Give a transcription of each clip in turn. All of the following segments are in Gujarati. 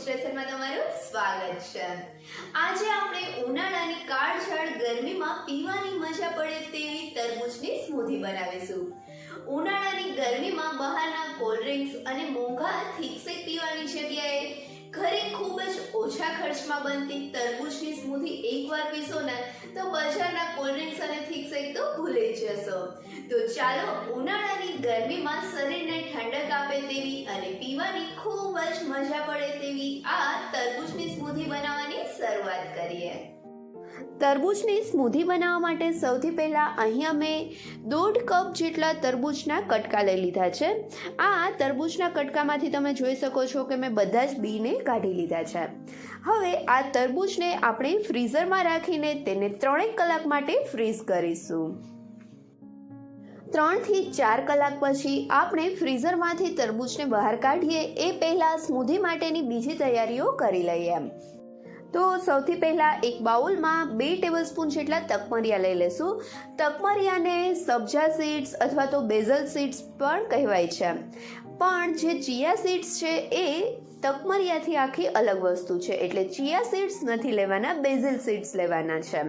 સ્ટેશનમાં તમારું સ્વાગત છે. આજે આપણે ઉનાળાની કાળઝાળ ગરમીમાં પીવાની મજા પડે તેવી તરબૂચની સ્મૂધી બનાવીશું. ઉનાળાની ગરમીમાં બહારના કોલ્ડ ડ્રિંક્સ અને મોંઘા થીક્સેક પીવાની જગ્યાએ ઘરે ખૂબ જ ઓછા ખર્ચમાં બનતી તરબૂચની સ્મૂધી એકવાર પીશો ને તો બજારના કોલ્ડ ડ્રિંક્સ અને થીક્સેક તો ભૂલી જશો. તો ચાલો ઉનાળાની ગરમીમાં શરીરને ઠંડક આપે તેવી અને પીવાની ખૂબ જ મજા પડે તેવી આ તરબૂચની સ્મૂધી બનાવવાની શરૂઆત કરીએ. તરબૂચની સ્મૂધી બનાવવા માટે સૌથી પહેલાં અહીંયા મેં દોઢ કપ જેટલા તરબૂચના કટકા લઈ લીધા છે. આ તરબૂચના કટકામાંથી તમે જોઈ શકો છો કે મેં બધા જ બીને કાઢી લીધા છે. હવે આ તરબૂચને આપણે ફ્રીઝરમાં રાખીને તેને ત્રણેક કલાક માટે ફ્રીઝ કરીશું. ત્રણથી ચાર કલાક પછી આપણે ફ્રીઝરમાંથી તરબૂચને બહાર કાઢીએ, એ પહેલાં સ્મૂધી માટેની બીજી તૈયારીઓ કરી લઈએ. એમ તો સૌથી પહેલાં એક બાઉલમાં બે ટેબલસ્પૂન જેટલા તકમરિયા લઈ લેશું. તકમરિયાને સબ્જા સીડ્સ અથવા તો બેઝલ સીડ્સ પણ કહેવાય છે. પણ જે ચિયા સીડ્સ છે એ તકમરિયાથી આખી અલગ વસ્તુ છે. એટલે ચિયા સીડ્સ નથી લેવાના બેઝલ સીડ્સ લેવાના છે.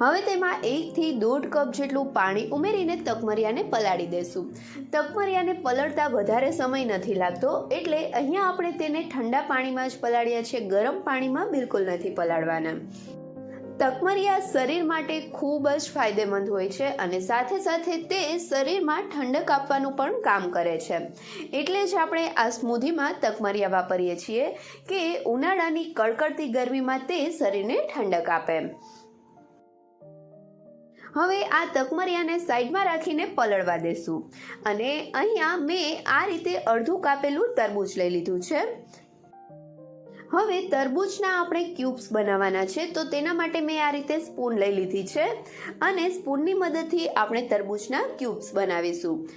હવે તેમાં એકથી દોઢ કપ જેટલું પાણી ઉમેરીને તકમરિયાને પલાળી દેશું. તકમરિયાને પલળતા વધારે સમય નથી લાગતો એટલે અહીંયા આપણે તેને ઠંડા પાણીમાં જ પલાળ્યા છે, ગરમ પાણીમાં બિલકુલ નથી પલાળવાના. તકમરિયા શરીર માટે ખૂબ જ ફાયદેમંદ હોય છે અને સાથે સાથે તે શરીરમાં ઠંડક આપવાનું પણ કામ કરે છે. એટલે જ આપણે આ સ્મૂધીમાં તકમરિયા વાપરીએ છીએ કે ઉનાળાની કડકડતી ગરમીમાં તે શરીરને ઠંડક આપે. હવે આ તકમરિયાને સાઈડમાં રાખીને પલળવા દેશું. અને અહીંયા મેં આ રીતે અડધું કાપેલું તરબૂચ લઈ લીધું છે. હવે તરબૂચના આપણે ક્યુબ્સ બનાવવાના છે, તો તેના માટે મેં આ રીતે સ્પૂન લઈ લીધી છે. અને સ્પૂનની મદદથી આપણે તરબૂચના ક્યુબ્સ બનાવીશું.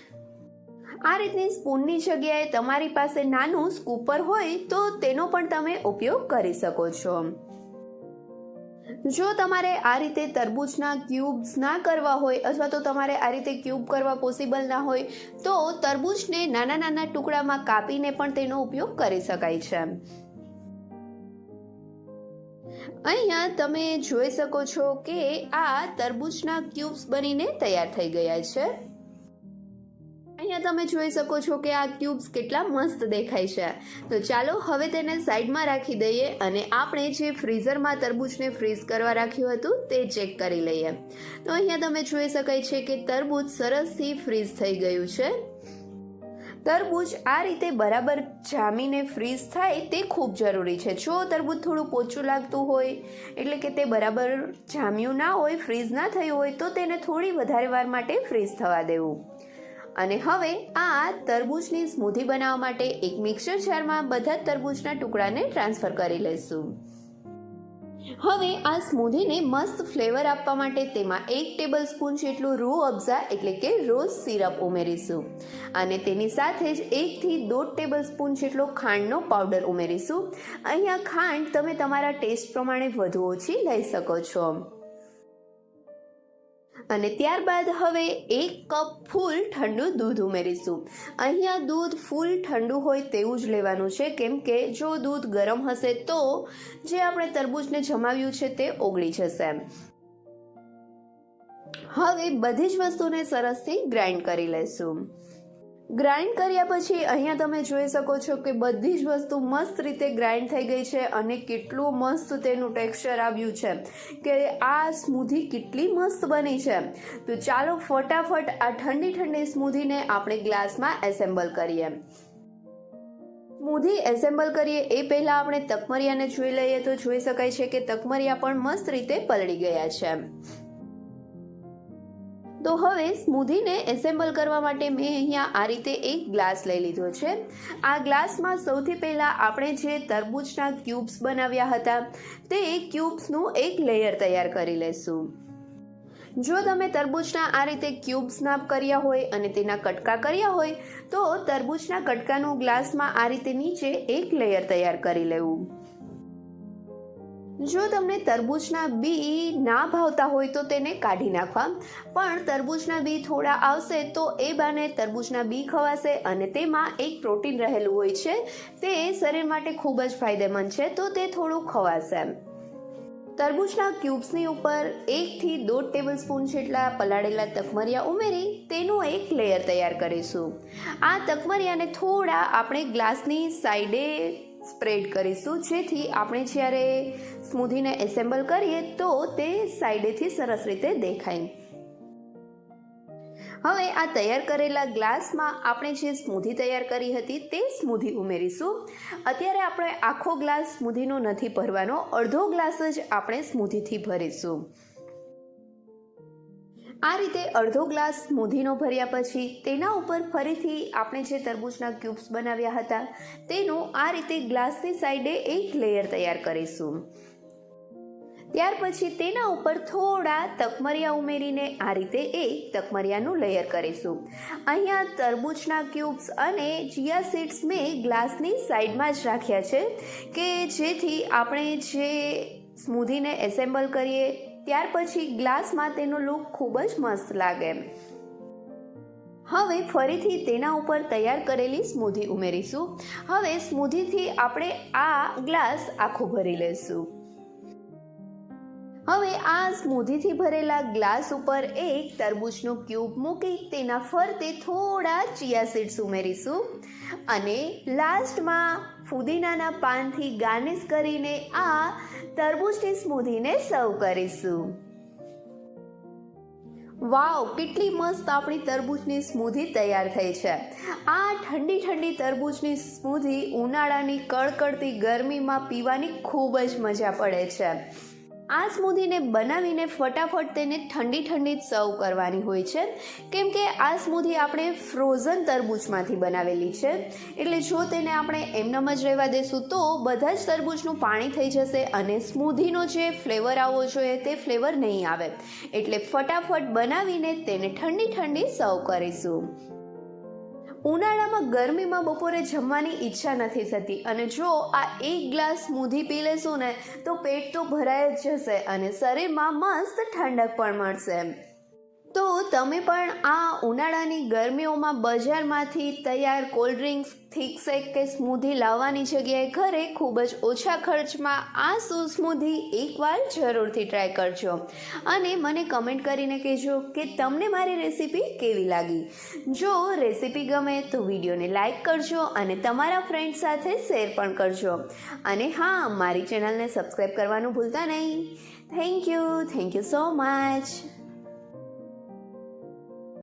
આ રીતની સ્પૂનની જગ્યાએ તમારી પાસે નાનું સ્કૂપર હોય, તો તેનો પણ તમે ઉપયોગ કરી શકો છો. જો તમારે આ રીતે તરબૂચના ક્યુબ્સ ના કરવા હોય અથવા તો તમારે આ રીતે ક્યુબ કરવા પોસિબલ ના હોય, તો તરબૂચને નાના નાના ટુકડામાં કાપીને પણ તેનો ઉપયોગ કરી શકાય છે. અહીંયા તમે જોઈ શકો છો કે આ તરબૂચના ક્યુબ્સ બનીને તૈયાર થઈ ગયા છે. તમે જોઈ શકો છો કે આ ક્યુબ્સ કેટલા મસ્ત દેખાય છે. તો ચાલો હવે તેને સાઈડમાં રાખી દઈએ અને આપણે જે ફ્રીઝરમાં તરબૂચને ફ્રીઝ કરવા રાખ્યું હતું તે ચેક કરી લઈએ. તો અહીંયા તમે જોઈ શકાય છે કે તરબૂચ સરસથી ફ્રીઝ થઈ ગયું છે. તરબૂચ આ રીતે બરાબર જામીને ફ્રીઝ થાય તે ખૂબ જરૂરી છે. જો તરબૂચ થોડું પોચું લાગતું હોય, એટલે કે તે બરાબર જામ્યું ના હોય, ફ્રીઝ ના થયું હોય, તો તેને થોડી વધારે વાર માટે ફ્રીઝ થવા દેવું. અને હવે આ તરબૂચની સ્મૂધી બનાવવા માટે એક મિક્સર જારમાં બધા તરબૂચના ટુકડાને ટ્રાન્સફર કરી લઈશું. હવે આ સ્મૂધીને મસ્ત ફ્લેવર આપવા માટે તેમાં એક ટેબલ સ્પૂન જેટલું રૂ અફઝા એટલે કે રોઝ સિરપ ઉમેરીશું. અને તેની સાથે જ એકથી દોઢ ટેબલ સ્પૂન જેટલો ખાંડનો પાવડર ઉમેરીશું. અહીંયા ખાંડ તમે તમારા ટેસ્ટ પ્રમાણે વધુ ઓછી લઈ શકો છો. અને ત્યારબાદ હવે એક કપ ફૂલ ઠંડુ દૂધ ઉમેરીશું. અહીંયા દૂધ ફૂલ ઠંડુ હોય તેવું જ લેવાનું છે, કેમ કે જો દૂધ ગરમ હશે તો જે આપણે તરબૂચને જમાવ્યું છે તે ઓગળી જશે. હવે બધી જ વસ્તુને સરસથી ગ્રાઇન્ડ કરી લઈશું. ગ્રાઇન્ડ કર્યા પછી અહીંયા તમે જોઈ શકો છો કે બધી જ વસ્તુ મસ્ત રીતે ગ્રાઇન્ડ થઈ ગઈ છે અને કેટલું મસ્ત તેનું ટેક્સચર આવ્યું છે કે આ સ્મૂધી કેટલી મસ્ત બની છે. તો ચાલો ફટાફટ આ ઠંડી ઠંડી સ્મૂધીને આપણે ગ્લાસમાં એસેમ્બલ કરીએ. સ્મૂધી એસેમ્બલ કરીએ એ પહેલાં આપણે તકમરિયાને જોઈ લઈએ તો જોઈ શકાય છે કે તકમરિયા પણ મસ્ત રીતે પલળી ગયા છે. તો હવે સ્મૂધીને એસેમ્બલ કરવા માટે મેં અહીંયા આ રીતે એક ગ્લાસ લઈ લીધો છે. આ ગ્લાસમાં સૌથી પહેલાં આપણે જે તરબૂચના ક્યુબ્સ બનાવ્યા હતા, તે ક્યુબ્સનું એક લેયર તૈયાર કરી લેશું. જો તમે તરબૂચના આ રીતે ક્યુબ સ્નાપ કર્યા હોય અને તેના કટકા કર્યા હોય, તો તરબૂચના કટકાનું ગ્લાસમાં આ રીતે નીચે એક લેયર તૈયાર કરી લેવું. જો તમને તરબૂચના બી ના ભાવતા હોય તો તેને કાઢી નાખવા. પણ તરબૂચના બી થોડા આવશે તો એ બાને તરબૂચના બી ખવાશે અને તેમાં એક પ્રોટીન રહેલું હોય છે. તે શરીર માટે ખૂબ જ ફાયદેમંદ છે તો તે થોડું ખવાશે તરબૂચના ક્યુબ્સની ઉપર એકથી દોઢ ટેબલ સ્પૂન જેટલા પલાળેલા તકમરિયા ઉમેરી તેનું એક લેયર તૈયાર કરીશું. આ તકમરિયાને થોડા આપણે ગ્લાસની સાઈડે સ્પ્રેડ કરીશું. જેથી આપણે જ્યારે સ્મૂધીને એસેમ્બલ કરીએ તો તે સાઈડેથી સરસ રીતે દેખાય. હવે આ તૈયાર કરેલા ગ્લાસમાં આપણે જે સ્મૂધી તૈયાર કરી હતી તે સ્મૂધી ઉમેરીશું. અત્યારે આપણે આખો ગ્લાસ સ્મૂધીનો નથી ભરવાનો, અડધો ગ્લાસ જ આપણે સ્મૂધીથી ભરીશું. આ રીતે અડધો ગ્લાસ સ્મૂધીનો ભર્યા પછી તેના ઉપર ફરીથી આપણે જે તરબૂચના ક્યુબ્સ બનાવ્યા હતા, તેનું આ રીતે ગ્લાસની સાઈડે એક લેયર તૈયાર કરીશું. ત્યાર પછી તેના ઉપર થોડા તકમરિયા ઉમેરીને આ રીતે એક તકમરિયાનું લેયર કરીશું. અહીંયા તરબૂચના ક્યુબ્સ અને ચિયા સીડ્સ મેં ગ્લાસની સાઈડમાં જ રાખ્યા છે, કે જેથી આપણે જે સ્મૂધીને એસેમ્બલ કરીએ ત્યાર પછી ગ્લાસમાં તેનો લુક ખૂબ જ મસ્ત લાગે. હવે ફરીથી તેના ઉપર તૈયાર કરેલી સ્મૂધી ઉમેરીશું. હવે સ્મૂધીથી આપણે આ ગ્લાસ આખો ભરી લઈશું. હવે આ સ્મૂધીથી ભરેલા ગ્લાસ ઉપર એક તરબૂચનો ક્યુબ મૂકી તેના ફરતે થોડા ચિયા સીડ્સ ઉમેરીશું. અને લાસ્ટમાં ફુદીનાના પાનથી ગાર્નિશ કરીને આ તરબૂચની સ્મૂધીને સર્વ કરીશું. વાવ, કેટલી મસ્ત આપણી તરબૂચની સ્મૂધી તૈયાર થઈ છે. આ ઠંડી ઠંડી તરબૂચની સ્મૂધી ઉનાળાની કડકડતી ગરમીમાં પીવાની ખૂબ જ મજા પડે છે. આ સ્મૂધીને બનાવીને ફટાફટ તેને ઠંડી ઠંડી જ સર્વ કરવાની હોય છે. કેમ કે આ સ્મૂધી આપણે ફ્રોઝન તરબૂચમાંથી બનાવેલી છે. એટલે જો તેને આપણે એમનામ જ રહેવા દેશું, તો બધા જ તરબૂચનું પાણી થઈ જશે અને સ્મૂધીનો જે ફ્લેવર આવવો જોઈએ તે ફ્લેવર નહીં આવે. એટલે ફટાફટ બનાવીને તેને ઠંડી ઠંડી સર્વ કરીશું. ઉનાળામાં ગરમીમાં બપોરે જમવાની ઈચ્છા નથી થતી. અને જો આ એક ગ્લાસ સ્મૂધી પી લેશું ને, તો પેટ તો ભરાય જ જશે અને શરીરમાં મસ્ત ઠંડક પણ મળશે. તો તમે પણ આ ઉનાળાની ગરમીઓમાં બજારમાંથી તૈયાર કોલ્ડ ડ્રિંક્સ થીક શેક કે સ્મૂધી લાવવાની જગ્યાએ ઘરે ખૂબ જ ઓછા ખર્ચમાં આ સુ સ્મૂધી એકવાર જરૂરથી ટ્રાય કરજો. અને મને કમેન્ટ કરીને કહેજો કે તમને મારી રેસીપી કેવી લાગી? જો રેસીપી ગમે તો વિડીયોને લાઇક કરજો અને તમારા ફ્રેન્ડ સાથે શેર પણ કરજો. અને હા, મારી ચેનલને સબસ્ક્રાઈબ કરવાનું ભૂલતા નહીં. Thank you thank you so much